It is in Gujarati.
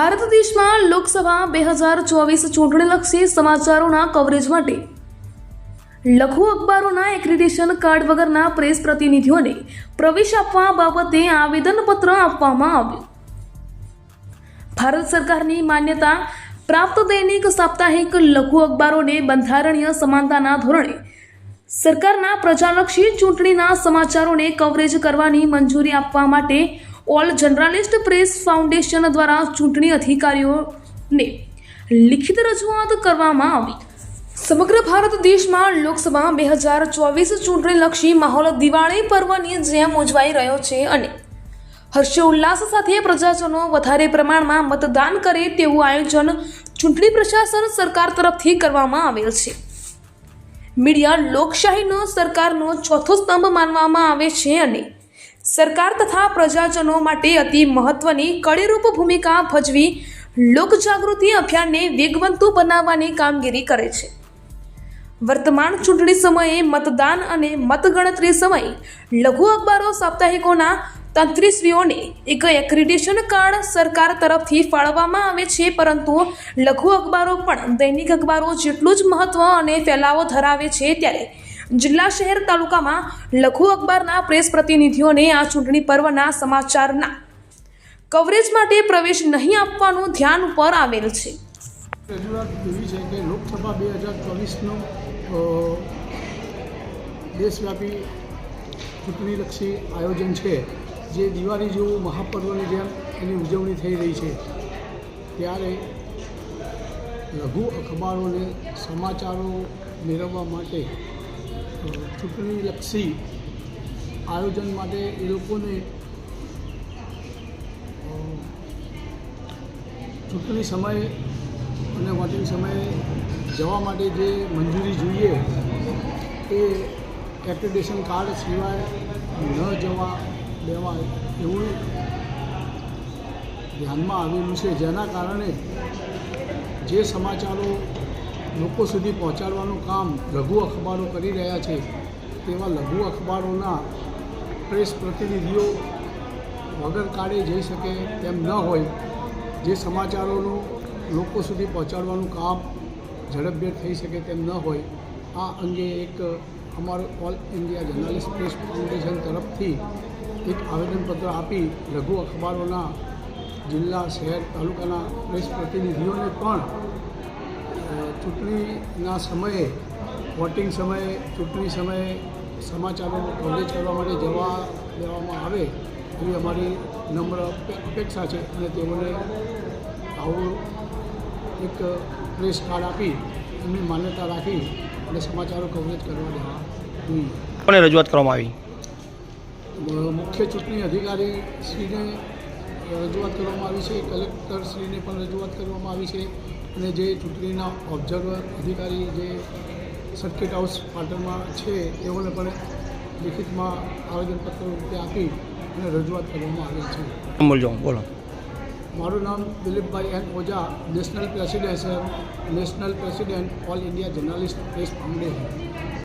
દેશમાં લોકસભા બે હજાર ચોવીસ ચૂંટણીલક્ષી સમાચારોના કવરેજ માટે લઘુ અખબારોના એક્રિડિશન કાર્ડ વગરના પ્રેસ પ્રતિનિધિઓને પ્રવેશ આપવા બાબતે આવેદનપત્ર આપવામાં આવ્યું. ભારત સરકારની માન્યતા પ્રાપ્ત દૈનિક સાપ્તાહિક લઘુ અખબારોને બંધારણીય સમાનતાના ધોરણે સરકારના પ્રજાલક્ષી ચૂંટણીના સમાચારોને કવરેજ કરવાની મંજૂરી આપવા માટે ઓલ જર્નાલિસ્ટ પ્રેસ ફાઉન્ડેશન દ્વારા ચૂંટણી અધિકારીઓને લિખિત રજૂઆત કરવામાં આવી. સમગ્ર ભારત દેશમાં લોકસભા બે હજાર ચોવીસ ચૂંટણીલક્ષી માહોલ દિવાળી પર્વની જેમ ઉજવાઈ રહ્યો છે અને હર્ષોલ્લાસ સાથે પ્રજાજનો વધારે પ્રમાણમાં મતદાન કરે તેવું આયોજન ચૂંટણી પ્રશાસન સરકાર તરફથી કરવામાં આવેલ છે. મીડિયા લોકશાહીનો સરકારનો ચોથો સ્તંભ માનવામાં આવે છે અને સરકાર તથા પ્રજાજનો માટે અતિ મહત્વની કડીરૂપ ભૂમિકા ભજવી લોકજાગૃતિ અભિયાનને વેગવંતુ બનાવવાની કામગીરી કરે છે. વર્તમાન ચૂંટણી સમયે મતદાન અને મતગણતરી સમયે લઘુ અખબારો સાપ્તાહિકોના તંત્રીશ્રીઓને એક એક્રિડિશન કાર્ડ સરકાર તરફથી ફાળવવામાં આવે છે, પરંતુ લઘુ અખબારો પણ દૈનિક અખબારો જેટલું જ મહત્વ અને ફેલાવો ધરાવે છે ત્યારે જિલ્લા શહેર તાલુકામાં લઘુ અખબારના પ્રેસ પ્રતિનિધિઓને આ ચૂંટણી પર્વના સમાચારના કવરેજ માટે પ્રવેશ નહીં આપવાનું ધ્યાન ઉપર આવેલ છે. રજૂઆત એવી છે કે લોકસભા બે હજાર ચોવીસનું દેશવ્યાપી ચૂંટણીલક્ષી આયોજન છે. જે દિવાળી જેવું મહાપર્વની જેમ એની ઉજવણી થઈ રહી છે. ત્યારે લઘુ અખબારોને સમાચારો મેળવવા માટે ચૂંટણીલક્ષી આયોજન માટે એ લોકોને ચૂંટણી સમયે અને વોટિંગ સમયે જવા માટે જે મંજૂરી જોઈએ એ એપ્લિકેશન કાર્ડ સિવાય ન જવા દેવાય એવું ધ્યાનમાં આવેલું છે. જેના કારણે જે સમાચારો લોકો સુધી પહોંચાડવાનું કામ લઘુ અખબારો કરી રહ્યા છે, તેવા લઘુ અખબારોના પ્રેસ પ્રતિનિધિઓ વગર કાળે જઈ શકે તેમ ન હોય, જે સમાચારોનું લોકો સુધી પહોંચાડવાનું કામ ઝડપભેર થઈ શકે તેમ ન હોય, આ અંગે એક અમારું all India journalist press foundation તરફથી એક આવેદનપત્ર આપી લઘુ અખબારોના જિલ્લા, શહેર, તાલુકાના પ્રેસ પ્રતિનિધિઓને પણ ચૂંટણીના સમયે વોટિંગ સમયે ચૂંટણી સમયે સમાચારોનું કવરેજ કરવા માટે જવા દેવામાં આવે એવી અમારી નમ્ર અપેક્ષા છે અને તેઓને આવું એક પ્રેસ કાર્ડ આપી એમની માન્યતા રાખી અને સમાચારો કવરેજ કરવા દેવા જોઈએ. રજૂઆત કરવામાં આવી? મુખ્ય ચૂંટણી અધિકારી શ્રીને રજૂઆત કરવામાં આવી છે. કલેક્ટર શ્રીને પણ રજૂઆત કરવામાં આવી છે અને જે ચૂંટણીના ઓબ્ઝર્વર અધિકારી જે સર્કિટ હાઉસ પાટણમાં છે તેઓને પણ લિખિતમાં આવેદનપત્ર રૂપે આપી અને રજૂઆત કરવામાં આવી છે. બોલો. મારું નામ Dilipbhai N Oza national president national president all India journalist press foundation